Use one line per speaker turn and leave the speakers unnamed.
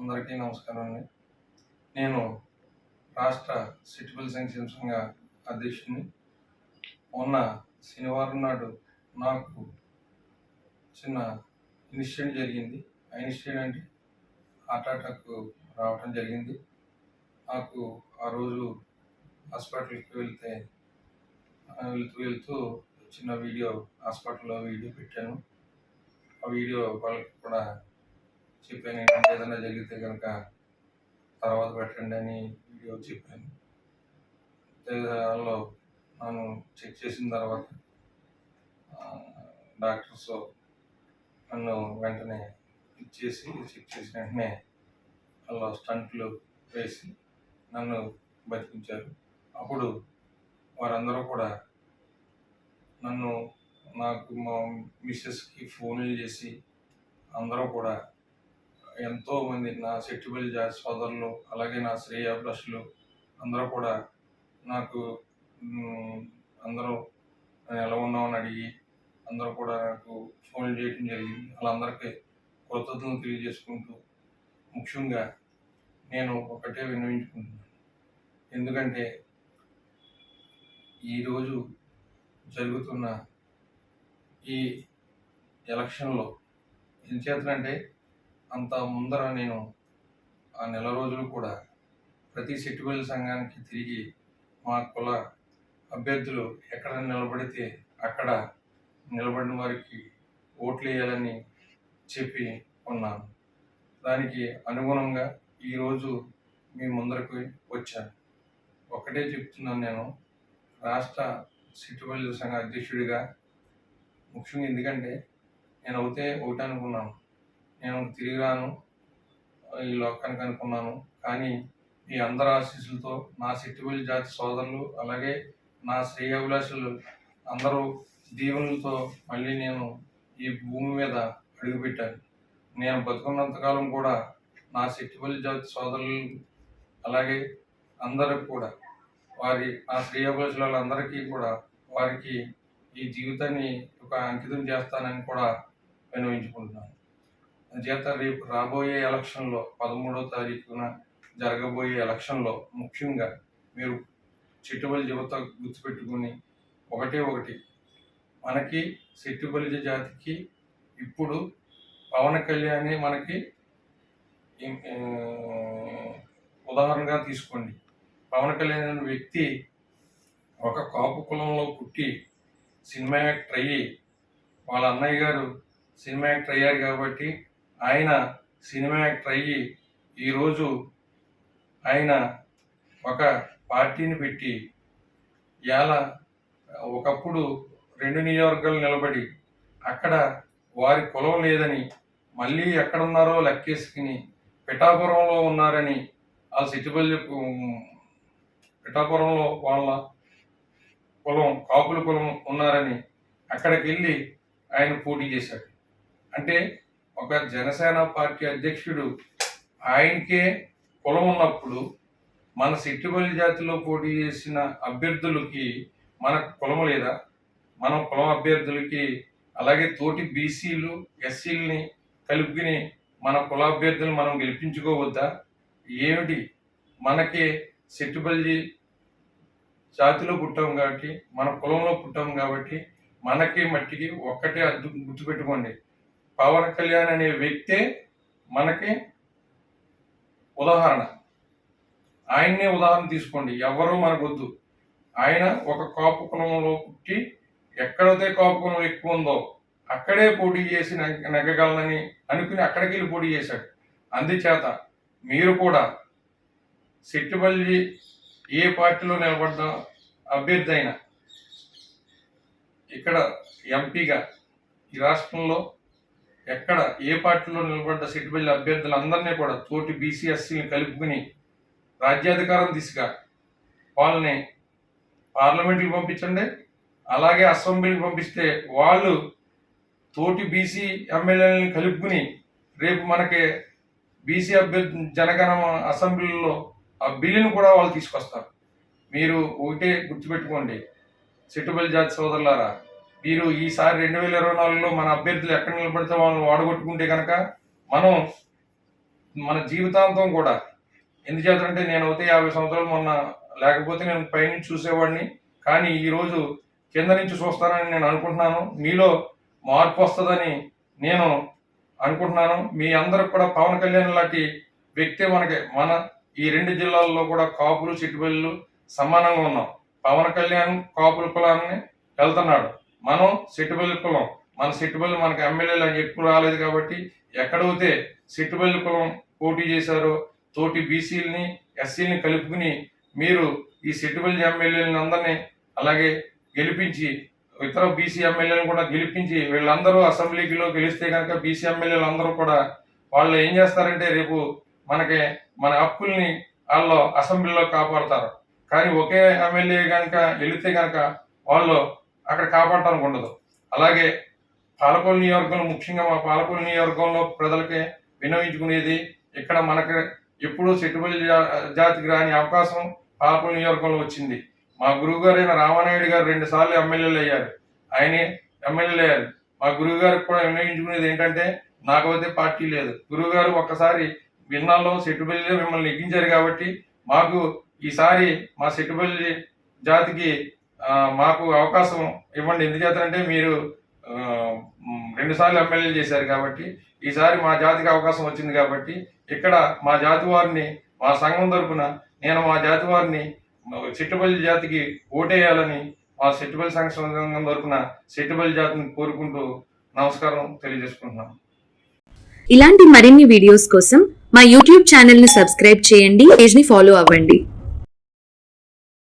అందరికీ నమస్కారం అండి. నేను రాష్ట్ర సిటిబుల్ సంక్షేమ సంఘ అధ్యక్షుడిని. మొన్న శనివారం నాడు నాకు చిన్న ఇన్సిడెంట్ జరిగింది. ఆ ఇన్సిడెంట్ అంటే హార్ట్ అటాక్ రావటం జరిగింది. నాకు ఆ రోజు హాస్పిటల్కి వెళ్తే వెళ్తూ వెళ్తూ చిన్న వీడియో హాస్పిటల్లో వీడియో పెట్టాను. ఆ వీడియో వాళ్ళకి కూడా చెప్పాను ఏంటంటే ఏదైనా జరిగితే కనుక తర్వాత పెట్టండి అని వీడియో చెప్పాను. దానిలో నన్ను చెక్ చేసిన తర్వాత డాక్టర్స్ నన్ను వెంటనే ఇచ్చేసి చెక్ చేసిన వెంటనే వాళ్ళు స్టంట్లు వేసి నన్ను బతికించారు. అప్పుడు వారందరూ కూడా నన్ను నాకు మా మిస్సెస్కి ఫోన్లు చేసి అందరూ కూడా ఎంతోమంది నా సెట్టిబుల్ జాతి సోదరులు అలాగే నా శ్రేయాభిలాషులు అందరూ కూడా నాకు అందరూ నేను ఎలా ఉన్నామని అడిగి అందరూ కూడా నాకు ఫోన్ చేయడం జరిగింది. వాళ్ళందరికీ కృతజ్ఞతలు తెలియజేసుకుంటూ ముఖ్యంగా నేను ఒకటే విన్నవించుకుంటున్నాను. ఎందుకంటే ఈరోజు జరుగుతున్న ఈ ఎలక్షన్లో ఎంచేతనంటే అంత ముందర నేను ఆ నెల రోజులు కూడా ప్రతి సెట్టిబుల్ సంఘానికి తిరిగి మా కుల అభ్యర్థులు ఎక్కడ నిలబడితే అక్కడ నిలబడిన వారికి ఓట్లు వేయాలని చెప్పి ఉన్నాను. దానికి అనుగుణంగా ఈరోజు మీ ముందరకు వచ్చాను. ఒకటే చెప్తున్నాను నేను రాష్ట్ర సెట్టిబుల్ సంఘ అధ్యక్షుడిగా ముఖ్యంగా ఎందుకంటే నేను అవుతే ఒకటి అనుకున్నాను. నేను తిరిగి రాను ఈ లోకానికి అనుకున్నాను. కానీ ఈ అందరి ఆశీస్సులతో నా సిట్టివల్లి జాతి సోదరులు అలాగే నా శ్రేయాభిలాషులు అందరూ దీవెనలతో మళ్ళీ నేను ఈ భూమి మీద అడుగుపెట్టాను. నేను బతుకున్నంతకాలం కూడా నా సెట్టిబుల్ జాతి సోదరులు అలాగే అందరికి కూడా వారి నా శ్రేయాభిలాషులందరికీ కూడా వారికి ఈ జీవితాన్ని ఒక అంకితం చేస్తానని కూడా విన్నవించుకుంటున్నాను. చేత రేపు రాబోయే ఎలక్షన్లో పదమూడో తారీఖున జరగబోయే ఎలక్షన్లో ముఖ్యంగా మీరు చిట్టుబలి యువత గుర్తుపెట్టుకుని ఒకటే ఒకటి మనకి సెట్టుబలి జాతికి ఇప్పుడు పవన్ కళ్యాణ్ మనకి ఉదాహరణగా తీసుకోండి. పవన్ కళ్యాణ్ అనే వ్యక్తి ఒక కాపు కులంలో పుట్టి సినిమా యాక్టర్ అయ్యి వాళ్ళ అన్నయ్య గారు సినిమా యాక్టర్ అయ్యారు కాబట్టి ఆయన సినిమా యాక్టర్ అయ్యి ఈరోజు ఆయన ఒక పార్టీని పెట్టి ఇవాళ ఒకప్పుడు రెండు నియోజకవర్గాలు నిలబడి అక్కడ వారి కులం లేదని మళ్ళీ ఎక్కడున్నారో లెక్కేసుకుని పిఠాపురంలో ఉన్నారని ఆ సిటిబల్ పిఠాపురంలో వాళ్ళ కులం కాపుల కులం ఉన్నారని అక్కడికి వెళ్ళి ఆయన పోటీ చేశాడు. అంటే ఒక జనసేన పార్టీ అధ్యక్షుడు ఆయనకే కులం ఉన్నప్పుడు మన సిట్టిబల్లి జాతిలో పోటీ చేసిన అభ్యర్థులకి మనకు కులం లేదా? మనం కులం అభ్యర్థులకి అలాగే తోటి బీసీలు ఎస్సీలని కలుపుకుని మన కుల అభ్యర్థులు మనం గెలిపించుకోవద్దా? ఏమిటి? మనకి సెట్టుబల్లి జాతిలో పుట్టాం కాబట్టి మన కులంలో పుట్టాం కాబట్టి మనకి మట్టికి ఒక్కటే అద్దు గుర్తుపెట్టుకోండి. పవన్ కళ్యాణ్ అనే వ్యక్తే మనకి ఉదాహరణ. ఆయన్నే ఉదాహరణ తీసుకోండి. ఎవరూ మనకొద్దు. ఆయన ఒక కాపు కులంలో పుట్టి ఎక్కడైతే కాపు కులం ఎక్కువ ఉందో అక్కడే పోటీ చేసి నెగ్గగలనని అనుకుని అక్కడికి వెళ్ళి పోటీ చేశాడు. అందుచేత మీరు కూడా సిట్టుబల్లి ఏ పార్టీలో నిలబడ్డ అభ్యర్థి అయినా ఇక్కడ ఎంపీగా ఈ రాష్ట్రంలో ఎక్కడ ఏ పార్టీలో నిలబడ్డ సిట్టుబల్లి అభ్యర్థులందరినీ కూడా తోటి బీసీఎస్సీని కలుపుకుని రాజ్యాధికారం దిశగా వాళ్ళని పార్లమెంట్కి పంపించండి అలాగే అసెంబ్లీకి పంపిస్తే వాళ్ళు తోటి బీసీ ఎమ్మెల్యేలను కలుపుకుని రేపు మనకి బీసీ అభ్యర్థి జనగణ అసెంబ్లీలో ఆ బిల్లును కూడా వాళ్ళు తీసుకొస్తారు. మీరు ఒకటే గుర్తుపెట్టుకోండి సిట్టుబల్లి జాతి సోదరులారా. మీరు ఈసారి రెండు వేల ఇరవై నాలుగులో మన అభ్యర్థులు ఎక్కడ నిలబడితే వాళ్ళని వాడగొట్టుకుంటే కనుక మనం మన జీవితాంతం కూడా ఎందుచేతంటే నేను అయితే యాభై సంవత్సరాలు మొన్న లేకపోతే నేను పైనుంచి చూసేవాడిని. కానీ ఈరోజు కింద నుంచి చూస్తానని నేను అనుకుంటున్నాను. మీలో మార్పు వస్తుందని నేను అనుకుంటున్నాను. మీ అందరికి కూడా పవన్ కళ్యాణ్ లాంటి వ్యక్తి మనకి మన ఈ రెండు జిల్లాల్లో కూడా కాపులు చిట్టుబల్లు సమానంగా ఉన్నాం. పవన్ కళ్యాణ్ కాపుల కులాన్ని వెళ్తున్నాడు. మనం సిట్టుబల్లి కులం మన సిట్టుబల్లి మనకి ఎమ్మెల్యేలు ఎక్కువ రాలేదు కాబట్టి ఎక్కడైతే సిట్టుబల్లి కులం పోటీ చేశారో తోటి బీసీలని ఎస్సీలని కలుపుకుని మీరు ఈ సిట్టుబల్లి ఎమ్మెల్యేలని అందరినీ అలాగే గెలిపించి ఇతర బీసీ ఎమ్మెల్యేలను కూడా గెలిపించి వీళ్ళందరూ అసెంబ్లీలో గెలిస్తే కనుక బీసీ ఎమ్మెల్యేలు అందరూ కూడా వాళ్ళు ఏం చేస్తారంటే రేపు మనకి మన హక్కుల్ని వాళ్ళు అసెంబ్లీలో కాపాడతారు. కానీ ఒకే ఎమ్మెల్యే కనుక వెళితే కనుక వాళ్ళు అక్కడ కాపాడటానికి ఉండదు. అలాగే పాలకొల్లు నియోజకవర్గంలో ముఖ్యంగా మా పాలకొల్లు నియోజకవర్గంలో ప్రజలకి వినియోగించుకునేది ఇక్కడ మనకి ఎప్పుడూ సెట్టుబడి జాతికి రాని అవకాశం పాలకొల్లు నియోజకవర్గంలో వచ్చింది. మా గురువు గారైన రామానాయుడు గారు రెండు సార్లు ఎమ్మెల్యేలు అయ్యారు. ఆయనే ఎమ్మెల్యేలు అయ్యారు. మా గురువు గారికి కూడా వినియోగించుకునేది ఏంటంటే నాకైతే పార్టీ లేదు. గురువు గారు ఒక్కసారి విన్నాల్లో సెట్టుబల్లిలో మిమ్మల్ని నెగ్గించారు కాబట్టి మాకు ఈసారి మా సెటిబల్లి జాతికి మాకు అవకాశం ఇవ్వండి. ఎందుచేతంటే మీరు రెండుసార్లు ఎమ్మెల్యేలు చేశారు కాబట్టి ఈసారి మా జాతికి అవకాశం వచ్చింది కాబట్టి ఇక్కడ మా జాతి వారిని మా సంఘం తరపున నేను మా జాతి వారిని చిట్టుబల్లి జాతికి ఓటేయాలని మా చిట్టుబల్లి సంఘ సంఘం తరపున చిట్టుబల్లి జాతిని కోరుకుంటూ నమస్కారం తెలియజేసుకుంటున్నాను.
ఇలాంటి మరిన్ని వీడియోస్ కోసం మా యూట్యూబ్ ఛానల్ని సబ్స్క్రైబ్ చేయండి పేజ్ని ఫాలో అవ్వండి.